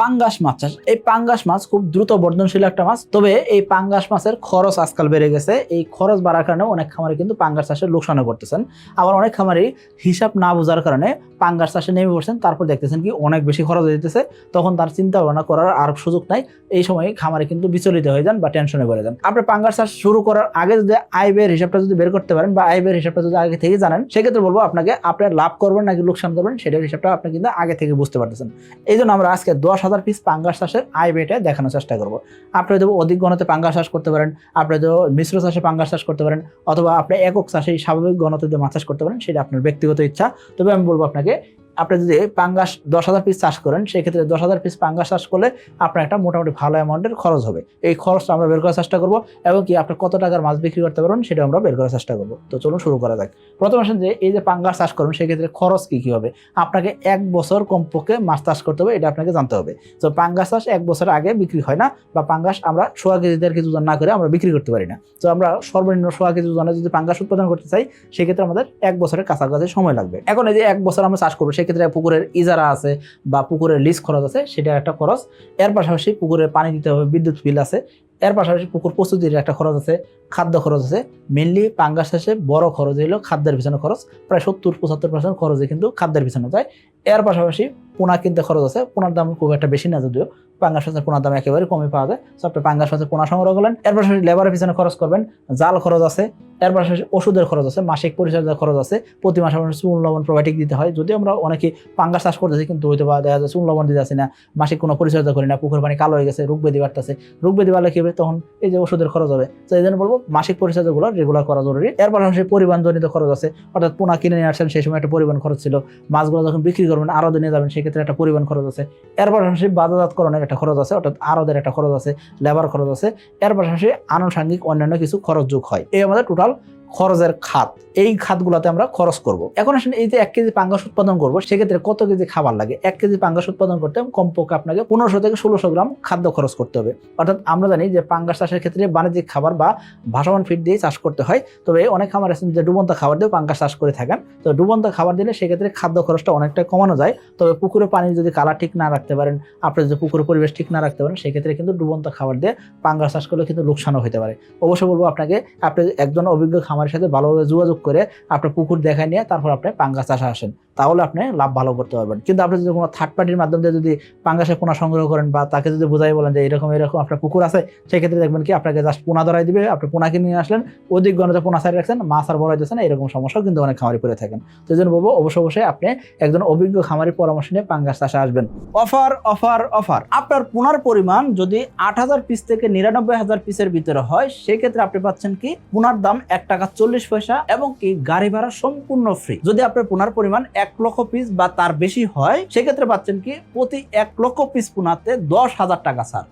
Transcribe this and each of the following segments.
পাঙ্গাস মাছ চাষ। এই পাঙ্গাস মাছ খুব দ্রুত বর্ধনশীল একটা মাছ, তবে এই পাঙ্গাস মাছের খরচ আজকাল বেড়ে গেছে। এই খরচ বাড়ার কারণে অনেক খামারে কিন্তু পাঙ্গাস চাষের লোকসানও করতেছেন আবার অনেক খামারে হিসাব না বোঝার কারণে পাঙ্গাস চাষে নেমে পড়ছেন। তারপর দেখতেছেন কি অনেক বেশি খরচ হয়ে যেতেছে। তখন তার চিন্তা ভাবনা করার আর সুযোগ নাই। এই সময় খামারে কিন্তু বিচলিত হয়ে যান বা টেনশনে পড়ে যান। আপনি পাঙ্গাস চাষ শুরু করার আগে যদি আয় ব্যয়ের হিসাবটা যদি বের করতে পারেন বা আয় ব্যয়ের হিসাবটা যদি আগে থেকে জানেন, সেক্ষেত্রে বলব আপনাকে আপনি লাভ করবেন নাকি লোকসান করবেন, সেটার হিসাবটা আপনি কিন্তু আগে থেকে বুঝতে পারতেছেন। এই জন্য আমরা আজকে দশ হাজার পিস পাঙ্গাস চাষের আয় বেটে দেখানোর চেষ্টা করব। আপনি যদি অধিক গণতে পাঙ্গাস চাষ করতে পারেন, আপনি যদি মিশ্র চাষে পাঙ্গাস চাষ করতে পারেন, অথবা আপনি একক চাষে স্বাভাবিক গণতে মাছ চাষ করতে পারেন, সেটা আপনার ব্যক্তিগত ইচ্ছা। তবে আমি বলব আপনাকে আপনি যদি পাঙ্গাস দশ হাজার পিস চাষ করেন, সেক্ষেত্রে দশ হাজার পিস পাঙ্গাস চাষ করলে আপনার একটা মোটামুটি ভালো অ্যামাউন্টের খরচ হবে। এই খরচটা আমরা বের করার চেষ্টা করব এবং কি আপনি কত টাকার মাছ বিক্রি করতে পারবেন সেটা আমরা বের করার চেষ্টা করব। তো চলুন শুরু করা যাক। প্রথম আসেন যে এই যে পাঙ্গাস চাষ করবেন, সেক্ষেত্রে খরচ কী কী হবে? আপনাকে এক বছর কমপক্ষে মাছ চাষ করতে হবে, এটা আপনাকে জানতে হবে। তো পাঙ্গাস চাষ এক বছর আগে বিক্রি হয় না বা পাঙ্গাস আমরা সোয়া কেজি দেড় কেজি ওজন না করে আমরা বিক্রি করতে পারি না। তো আমরা সর্বনিম্ন সোয়া কেজি ওজনে যদি পাঙ্গাস উৎপাদন করতে চাই, সেক্ষেত্রে আমাদের এক বছরের কাছাকাছি সময় লাগবে। এখন এই যে এক বছর আমরা চাষ করব সেক্ষেত্রে পুকুরের ইজারা আছে বা পুকুরের লিজ খরচ আছে, সেটা একটা খরচ। এর পাশাপাশি পুকুরে পানি দিতে হবে, বিদ্যুৎ বিল আছে। এর পাশাপাশি পুকুর প্রস্তুতির একটা খরচ আছে, খাদ্য খরচ আছে। মেনলি পাঙ্গাস চাষে বড় খরচ হলো খাদ্যের পিছনে খরচ। প্রায় সত্তর, পঁচাত্তর পার্সেন্ট খরচে কিন্তু খাদ্যের পিছনে যায়। এর পাশাপাশি পোনা কিনতে খরচ আছে। পোনার দাম খুব একটা বেশি না যদিও। পাঙ্গাস মাছের পোনার দাম একেবারে কমে পাওয়া যায়। সব পাঙ্গাস মাছের পোনা সংগ্রহ করলেন। এর পাশাপাশি লেবারের পিছনে খরচ করবেন। জাল খরচ আছে। এর পাশাপাশি ওষুধের খরচ আছে, মাসিক পরিচর্যার খরচ আছে, প্রতি মাসে আমরা চুন লবণ প্রোবায়োটিক দিতে হয়। যদি আমরা অনেকে পাঙ্গাস চাষ করতেছি, কিন্তু হয়তো বা দেখা যায় চুন লবণ দিতে আসি না, মাসিক কোনো পরিচর্যা করি না, পুকুর পানি কালো হয়ে গেছে, রোগ ব্যাধি বাড়তেছে। রোগ ব্যাধি বাড়লে কি হবে? তখন এই যে ওষুধের খরচ হবে। তো এই জন্য বলব, মাসিক পরিচর্যাগুলো রেগুলার করা জরুরি। এর পাশাপাশি পরিবহনজনিত খরচ আছে। অর্থাৎ পোনা কিনে নিয়ে আসছেন, সেই সময় একটা পরিবহন খরচ ছিল। মাছগুলো যখন বিক্রি করবেন, আরও দিনে যাবেন, সেক্ষেত্রে একটা পরিবহন খরচ আছে। এর পাশাপাশি বাজারজাতকরণের একটা খরচ আছে, অর্থাৎ আরদের একটা খরচ আছে লেবার খরচ আছে। এর পাশাপাশি আনুষঙ্গিক অন্যান্য কিছু খরচ যোগ হয়। এই আমাদের টোটাল Chao. খরচের খাত। এই খাতগুলোতে আমরা খরচ করব। এখন আসলে এই যে এক কেজি পাঙ্গাস উৎপাদন করব, সেক্ষেত্রে কত কেজি খাবার লাগে? এক কেজি পাঙ্গাস উৎপাদন করতে কমপক্ষে আপনাকে পনেরোশো থেকে ষোলোশো গ্রাম খাদ্য খরচ করতে হবে। অর্থাৎ আমরা জানি যে পাঙ্গাস চাষের ক্ষেত্রে বাণিজ্যিক খাবার বা ভাসমান ফিড দিয়ে চাষ করতে হয়। তবে অনেক খামার আছেন যে ডুবন্ত খাবার দিয়ে পাঙ্গাস চাষ করে থাকেন। তো ডুবন্ত খাবার দিলে সেক্ষেত্রে খাদ্য খরচটা অনেকটা কমানো যায়। তবে পুকুরে পানি যদি কালার ঠিক না রাখতে পারেন, আপনি যদি পুকুরের পরিবেশ ঠিক না রাখতে পারেন, সেক্ষেত্রে কিন্তু ডুবন্ত খাবার দিয়ে পাঙ্গাস চাষ করলে কিন্তু লোকসানও হতে পারে। অবশ্যই বলব আপনাকে, আপনি একজন অভিজ্ঞ খামারের সাথে ভালোভাবে যোগাযোগ করে আপনার পুকুর দেখা নিয়ে তারপর আপনি পাঙ্গা চাষে আসেন। তাহলে আপনি লাভ ভালো করতে পারবেন। কিন্তু আপনি যদি কোনো থার্ড পার্টির মাধ্যমে যদি পাঙ্গাসের পোনা সংগ্রহ করেন বা তাকে যদি বোঝাই বলেন যে এরকম এরকম আপনার পুকুর আছে, সেক্ষেত্রে দেখবেন কি আপনাকে জাস্ট পোনা ধরাই দিবে, আপনি পোনা কিনে নিয়ে আসলেন অধিক গণতে পোনা সাইড রাখছেন, মাছ আর বড় হইতেছেন এরকম সমস্যাও কিন্তু অনেক খামারি পড়ে থাকেন। তো জন্য বলব অবশ্যই অবশ্যই আপনি একজন অভিজ্ঞ খামারি পরামর্শ নিয়ে পাঙ্গাস চাষে আসবেন। Offer offer offer. আপনার পোনার পরিমাণ যদি আট হাজার পিস থেকে নিরানব্বই হাজার পিসের ভিতরে হয়, সেক্ষেত্রে আপনি পাচ্ছেন কি, পোনার দাম এক টাকা চল্লিশ পয়সা এবং কি গাড়ি ভাড়া সম্পূর্ণ ফ্রি যদি আপনার পোনার পরিমাণ এক লক্ষ পিস বা তার বেশি হয়, সেক্ষেত্রে পাচ্ছেন কি প্রতি এক লক্ষ পিস পোনাতে দশ হাজার টাকা ছাড়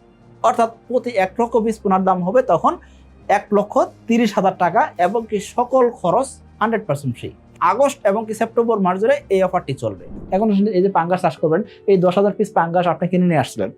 অর্থাৎ প্রতি এক লক্ষ পিস পোনার দাম হবে তখন এক লক্ষ তিরিশ হাজার টাকা এবং কি সকল খরচ হান্ড্রেড পার্সেন্ট ফ্রি আগস্ট এবং কি সেপ্টেম্বর মাস ধরে এই অফারটি চলবে। এখন এই যে পাঙ্গাস চাষ করবেন, এই দশ হাজার পিস পাঙ্গাস আপনি কিনে নিয়ে আসছিলেন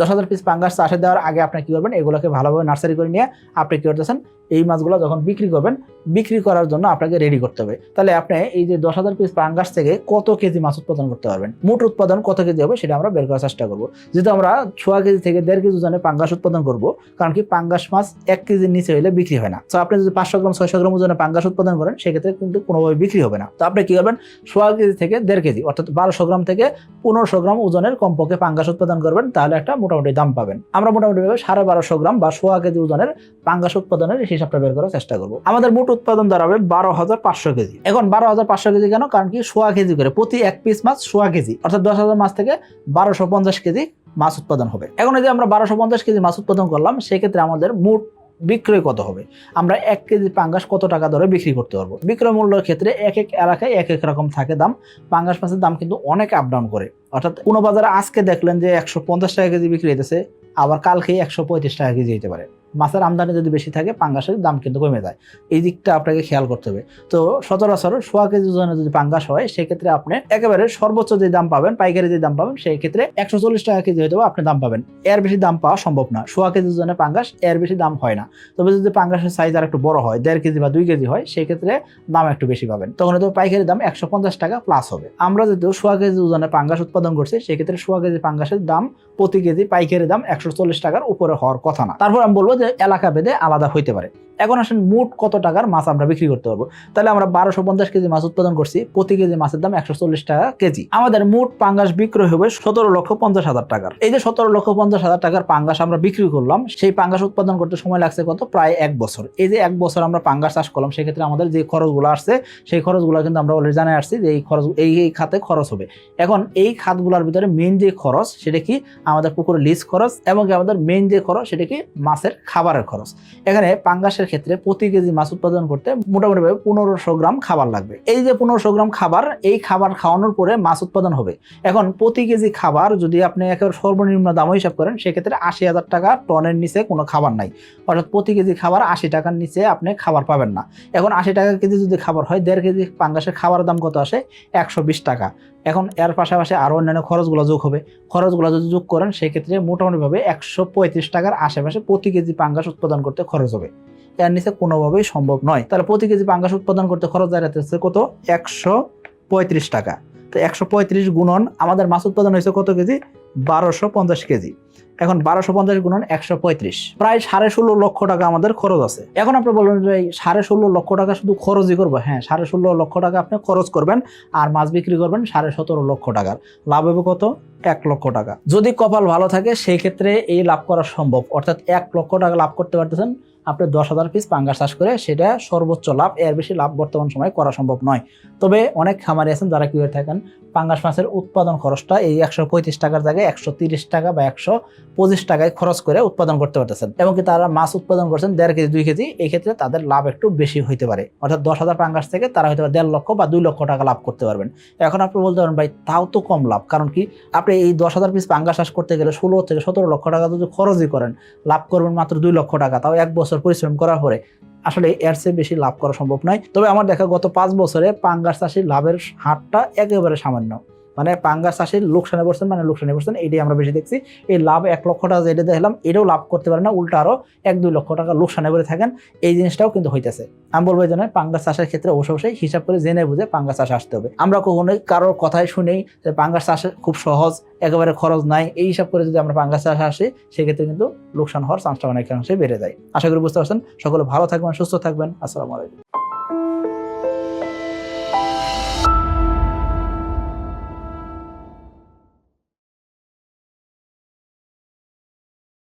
দশ হাজার পিস পাঙ্গাস চাষে দেওয়ার আগে আপনি কি করবেন? এগুলোকে ভালোভাবে নার্সারি করে নিয়ে আপনি কি করতেছেন? এই মাছগুলো যখন বিক্রি করবেন, বিক্রি করার জন্য আপনাকে রেডি করতে হবে। তাহলে আপনি এই যে দশ হাজার পিস পাঙ্গাস থেকে কত কেজি মাছ উৎপাদন করতে পারবেন? মোট উৎপাদন কত কেজি হবে সেটা আমরা বের করার চেষ্টা করব। যেহেতু আমরা ছয় কেজি থেকে দেড় কেজি ওজনে পাঙ্গাস উৎপাদন করব, কারণ কি পাঙ্গাস মাছ এক কেজির নিচে হলে বিক্রি হয় না। তো আপনি যদি পাঁচশো গ্রাম, ছয়শো গ্রাম ওজনে পাঙ্গাস উৎপাদন করেন, সেক্ষেত্রে কিন্তু কোনোভাবে বিক্রি হবে না। তো আপনি কি করবেন? ছয় কেজি থেকে দেড় কেজি, অর্থাৎ বারোশো গ্রাম থেকে পনেরোশো গ্রাম ওজনের কমপক্ষে পাঙ্গাস উৎপাদন করবেন। তাহলে একটা মোটামুটি দাম পাবেন। আমরা মোটামুটি ভাবে সাড়ে বারোশো গ্রাম বা সোয়া কেজি ওজনের পাঙ্গাস উৎপাদনের হিসাবটা বের করার চেষ্টা করব। আমাদের মোট উৎপাদন দাঁড়াবে বারো হাজার পাঁচশো কেজি। এখন বারো হাজার পাঁচশো কেজি কেন? কারণ কি সোয়া কেজি করে প্রতি এক পিস মাছ সোয়া কেজি, অর্থাৎ দশ হাজার মাছ থেকে বারোশো পঞ্চাশ কেজি মাছ উৎপাদন হবে। এখন এই যে আমরা বারোশো পঞ্চাশ কেজি মাছ উৎপাদন করলাম, সেক্ষেত্রে আমাদের মোট বিক্রয় কত হবে? আমরা এক কেজি পাঙ্গাস কত টাকা ধরে বিক্রি করতে পারব? বিক্রয় মূল্যের ক্ষেত্রে এক এক এলাকায় এক এক রকম থাকে দাম। পাঙ্গাস মাছের দাম কিন্তু অনেক আপ ডাউন করে। অর্থাৎ কোনো বাজারে আজকে দেখলেন যে একশো পঞ্চাশ টাকা কেজি বিক্রি হইতেছে, আবার কালকেই একশো পঁয়ত্রিশ টাকা কেজি হইতে পারে। মাছের আমদানি যদি বেশি থাকে, পাঙ্গাসের দাম কিন্তু কমে যায়। এই দিকটা আপনাকে খেয়াল করতে হবে। তো সচরাচর সোয়া কেজি ওজনে যদি পাঙ্গাস হয়, সেক্ষেত্রে আপনি একেবারে সর্বোচ্চ যে দাম পাবেন, পাইকারি যে দাম পাবেন সেই ক্ষেত্রে একশো চল্লিশ টাকা কেজি হয়তো আপনি দাম পাবেন। এর বেশি দাম পাওয়া সম্ভব না। সোয়া কেজি ওজনে পাঙ্গাস, এর বেশি দাম হয় না। তবে যদি পাঙ্গাসের সাইজ আর একটু বড় হয়, দেড় কেজি বা দুই কেজি হয় সেই ক্ষেত্রে দাম একটু বেশি পাবেন। তখন হয়তো পাইকারি দাম একশো পঞ্চাশ টাকা প্লাস হবে। আমরা যদি সোয়া কেজি ওজনে পাঙ্গাস উৎপাদন করছি, সেক্ষেত্রে সোয়া কেজি পাঙ্গাসের দাম প্রতি কেজি পাইকারি দাম একশো চল্লিশ টাকার উপরে হওয়ার কথা না। তারপর আমি বলব এলাকা ভেদে আলাদা হইতে পারে। এখন আসেন মোট কত টাকার মাছ আমরা বিক্রি করতে পারব? তাহলে আমরা বারোশো পঞ্চাশ কেজি মাছ উৎপাদন করছি, প্রতি কেজি মাছের দাম একশো চল্লিশ টাকা কেজি। আমাদের মোট পাঙ্গাস বিক্রয় হবে সতেরো লক্ষ পঞ্চাশ হাজার টাকার। এই যে সতেরো লক্ষ পঞ্চাশ হাজার টাকার পাঙ্গাস আমরা বিক্রি করলাম, সেই পাঙ্গাস উৎপাদন করতে সময় লাগছে কত? প্রায় এক বছর। এই যে এক বছর আমরা পাঙ্গাস চাষ করলাম, সেক্ষেত্রে আমাদের যে খরচগুলো আসছে, সেই খরচগুলো কিন্তু আমরা অলরেডি জানাই আসছি যে এই খরচ, এই এই খাতে খরচ হবে। এখন এই খাতগুলোর ভিতরে মেন যে খরচ, সেটা কি? আমাদের পুকুরের লিজ খরচ এবং আমাদের মেন যে খরচ, সেটা কি? মাছের খাবারের খরচ। এখানে পাঙ্গাসের ক্ষেত্রে প্রতি কেজি মাছ উৎপাদন করতে মোটামুটি ভাবে পনেরোশো গ্রাম খাবার লাগবে। এই যে পনেরোশো গ্রাম খাবার, এই খাবার খাওয়ানোর পরে মাছ উৎপাদন হবে। এখন প্রতি কেজি খাবার যদি আপনি একেবারে সর্বনিম্ন দামও হিসাব করেন, সেক্ষেত্রে আশি হাজার টাকা টনের নিচে কোনো খাবার নাই। অর্থাৎ প্রতি কেজি খাবার আশি টাকার নিচে আপনি খাবার পাবেন না। এখন আশি টাকা কেজি যদি খাবার হয়, দেড় কেজি পাঙ্গাসের খাবার দাম কত আসে? একশো বিশ টাকা। এখন এর পাশাপাশি আরও অন্যান্য খরচগুলো যোগ হবে। খরচগুলো যদি যোগ করেন, সেক্ষেত্রে মোটামুটিভাবে একশো পঁয়ত্রিশ টাকার আশেপাশে প্রতি কেজি পাঙ্গাস উৎপাদন করতে খরচ হবে। এর নিচে কোনোভাবেই সম্ভব নয়। তাহলে প্রতি কেজি পাঙ্গাস উৎপাদন করতে খরচ দাঁড়াতেছে কত? একশো পঁয়ত্রিশ টাকা। তো একশো পঁয়ত্রিশ গুণন আমাদের মাছ উৎপাদন হয়েছে কত কেজি? বারোশো পঞ্চাশ কেজি। এখন বারোশো পঞ্চাশ গুণন একশো পঁয়ত্রিশ। প্রায় সাড়ে ষোলো লক্ষ টাকা আমাদের খরচ আছে। এখন আপনি বলবেন যে সাড়ে ষোলো লক্ষ টাকা শুধু খরচই করব? হ্যাঁ সাড়ে ষোলো লক্ষ টাকা আপনি খরচ করবেন আর মাছ বিক্রি করবেন সাড়ে সতেরো লক্ষ টাকার। লাভ হবে কত? এক লক্ষ টাকা। যদি কপাল ভালো থাকে, সেই ক্ষেত্রে এই লাভ করা সম্ভব। অর্থাৎ এক লক্ষ টাকা লাভ করতে পারতেছেন আপনি দশ হাজার পিস পাঙ্গাস চাষ করে সেটা সর্বোচ্চ লাভ, এর বেশি লাভ বর্তমান সময়ে করা সম্ভব নয়। তবে অনেক খামারি আছেন যারা কি থাকেন, পাঙ্গাস মাছের উৎপাদন খরচটা এই একশো পঁয়ত্রিশ টাকার জায়গায় একশো তিরিশ টাকা বা একশো পঁচিশ টাকায় খরচ করে উৎপাদন করতে পারতেছেন। এবং কি তারা মাছ উৎপাদন করছেন দেড় কেজি, দুই কেজি, এই ক্ষেত্রে তাদের লাভ একটু বেশি হইতে পারে। অর্থাৎ দশ হাজার পাঙ্গাস থেকে তারা হয়তো দেড় লক্ষ বা দুই লক্ষ টাকা লাভ করতে পারবেন। এখন আপনি বলতে পারেন, ভাই, তাও তো কম লাভ। কারণ কি আপনি এই দশ হাজার পিস পাঙ্গাস চাষ করতে গেলে ষোলো থেকে সতেরো লক্ষ টাকা যদি খরচই করেন, লাভ করবেন মাত্র দুই লক্ষ টাকা। তাও এক বছর পরিশ্রম করার পরে আসলে এর চেয়ে বেশি লাভ করা সম্ভব নয়। তবে আমার দেখা গত পাঁচ বছরে পাঙ্গাস চাষির লাভের হারটা একেবারে সামান্য। মানে পাঙ্গাস চাষির লোকসানে পড়ছেন মানে লোকসানে পড়ছেন, এটাই আমরা বেশি দেখছি। এই লাভ এক লক্ষ টাকা যেটা দেখলাম, এটাও লাভ করতে পারে না, উল্টা আরও এক দুই লক্ষ টাকা লোকসানে পড়ে থাকেন। এই জিনিসটাও কিন্তু হইতেছে। আমি বলব এই জন্য পাঙ্গাস চাষের ক্ষেত্রে অবশ্যই হিসাব করে জেনে বুঝে পাঙ্গাস চাষ আসতে হবে। আমরা কখনোই কারোর কথাই শুনেই যে পাঙ্গাস চাষ খুব সহজ, একেবারে খরচ নাই। এই হিসাব করে যদি আমরা পাঙ্গাস চাষ আসি, সেক্ষেত্রে কিন্তু লোকসান হওয়ার চান্সটা অনেকাংশে বেড়ে যায়। আশা করি বুঝতে পারছেন। সকলে ভালো থাকবেন, সুস্থ থাকবেন। আসসালামু আলাইকুম।